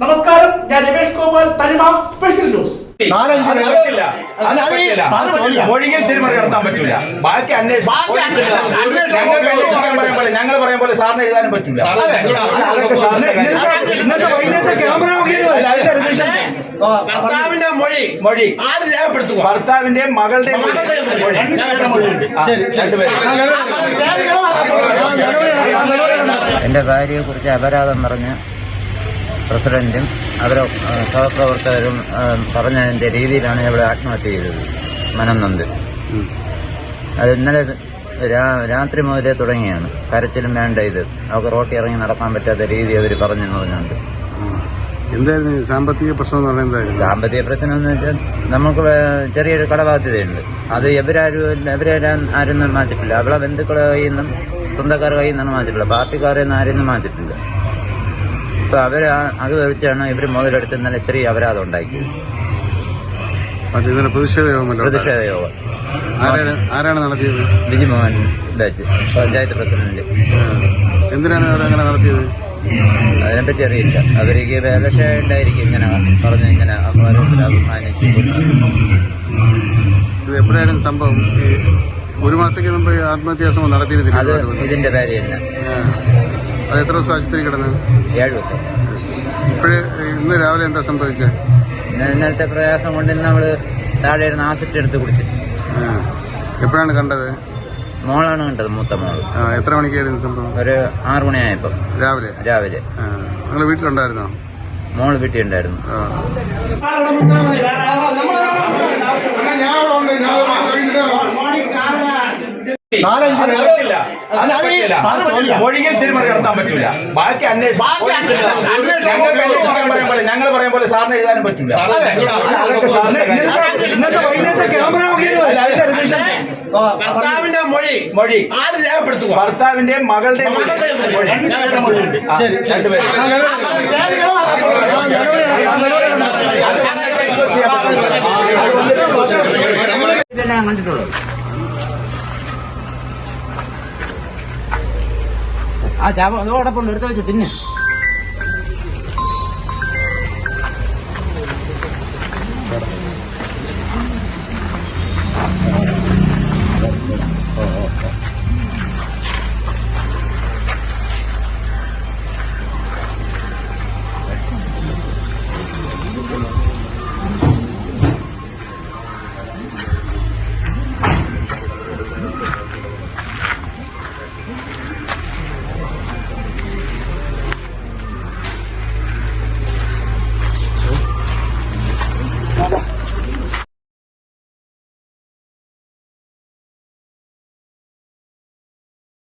നമസ്കാരം ഞാൻ രമേഷ് ഗോപാൽ തനിമ സ്പെഷ്യൽ ന്യൂസ് നാലഞ്ച് അത് പറ്റില്ല. അത് പറ്റില്ല. അത് പറ്റില്ല. മൊഴിയിൽ തിരുമറി നടത്താൻ പറ്റൂല ബാക്കി അന്വേഷണം ബാക്കി അന്വേഷണം. ഞങ്ങൾ പറയാൻ പോലെ ഞങ്ങൾ പറയാൻ പോലെ സാറിന് എഴുതാനും പറ്റൂല അതൊക്കെ. ഇന്നത്തെ വൈകുന്നേരത്തെ ക്യാമറ ഭർത്താവിന്റെ മൊഴി മൊഴി ആദ്യം രേഖപ്പെടുത്തുക ഭർത്താവിന്റെ മകളുടെ. എന്റെ ഭാര്യയെ കുറിച്ച് അപരാധം പറഞ്ഞ് പ്രസിഡന്റും അവരെ സഹപ്രവർത്തകരും പറഞ്ഞതിന്റെ രീതിയിലാണ് ഇവിടെ ആത്മഹത്യ ചെയ്തത് മനം നൊന്ത് അത് ഇന്നലെ രാത്രി മുതലേ തുടങ്ങിയാണ് കരച്ചിലും വേണ്ട ഇത് അവർക്ക് റോട്ടിൽ ഇറങ്ങി നടക്കാൻ പറ്റാത്ത രീതി അവർ പറഞ്ഞു പറഞ്ഞുകൊണ്ട് എന്തായിരുന്നു ഈ സാമ്പത്തിക പ്രശ്നം എന്ന് പറയുന്നത് സാമ്പത്തിക പ്രശ്നം എന്ന് വെച്ചാൽ നമുക്ക് ചെറിയൊരു കടബാധ്യതയുണ്ട്. അത് എവരാരും എവരാരും ആരും മാറ്റിട്ടില്ല അവളെ ബന്ധുക്കളെ കയ്യിൽ നിന്നും സ്വന്തക്കാരുടെ കയ്യിൽ നിന്നാണ് മാറ്റിട്ടില്ല പാർട്ടിക്കാരെ നിന്ന് ആരും മാറ്റിട്ടില്ല ഇപ്പൊ അവർ അത് വെച്ചാണ് ഇവർ മുതലെടുത്ത് ഇന്നലെ ഇത്രയും അപരാധം ഉണ്ടാക്കിയത്. പ്രതിഷേധ യോഗം ആരാണ് നടത്തിയത്? ബിജിമോഹൻ ബാച്ച് പഞ്ചായത്ത് പ്രസിഡന്റ്. എന്തിനാണ് അവിടെ അങ്ങനെ നടത്തിയത്? അതിനെപ്പറ്റി അറിയില്ല. അവർക്ക് വേലശായിട്ടായിരിക്കും ഉണ്ടായിരിക്കും ഇങ്ങനെ പറഞ്ഞു ഇങ്ങനെ അഭിമാനിച്ചു ഇത് എപ്പോഴായിരുന്നു സംഭവം? ഈ ഒരു മാസത്തേക്ക് മുമ്പ് ആത്മഹത്യാ ശ്രമം നടത്തിയിരുന്നില്ല അത് ഇതിന്റെ കാര്യം തന്നെ ആ. അത് എത്ര ദിവസം ആശുപത്രി കിടന്ന്? ഏഴ് ദിവസം. ഇപ്പോഴേ ഇന്ന് രാവിലെ എന്താ സംഭവിച്ചത് ഇന്ന- ഇന്നലത്തെ പ്രയാസം കൊണ്ട് ഇന്ന് നമ്മൾ താഴെ ഇരുന്ന് ആസിറ്റ് എടുത്ത് കുടിച്ചു. എപ്പോഴാണ് കണ്ടത്? മോളാണ് കണ്ടത് മൂത്ത മോൾ. ആ, എത്ര മണിക്കായിരുന്നു സംഭവം? ഒരു ആറു മണിയായപ്പം. രാവിലെ? രാവിലെ. നിങ്ങൾ വീട്ടിലുണ്ടായിരുന്നോ? മോൾ വീട്ടിൽ ഉണ്ടായിരുന്നു ആ. നാലഞ്ച് പറ്റില്ല. അത് പറ്റില്ല. അത് പറ്റില്ല. മൊഴിയിൽ തിരിമറി നടത്താൻ പറ്റൂല. ബാക്കി അന്വേഷണം. ബാക്കി അന്വേഷണം. ഞങ്ങൾ പറയാൻ പോലെ ഞങ്ങൾ പറയാൻ പോലെ സാറിന് എഴുതാനും പറ്റൂല. അതൊക്കെ സാറിന്റെ ഇന്നത്തെ ഇന്നത്തെ വൈകുന്നേരത്തെ ക്യാമറ അല്ല, ആദ്യം രേഖപ്പെടുത്തുക ഭർത്താവിന്റെയും മകളുടെയും മൊഴി. മൊഴി. രണ്ടുപേരുടെ മൊഴിയുണ്ട്. ആ, രണ്ടുപേരും. ഇതെല്ലാം കണ്ടിട്ടുള്ളൂ ആ ചാപ അതോടൊപ്പം എടുത്ത് വെച്ച് തിന്നെ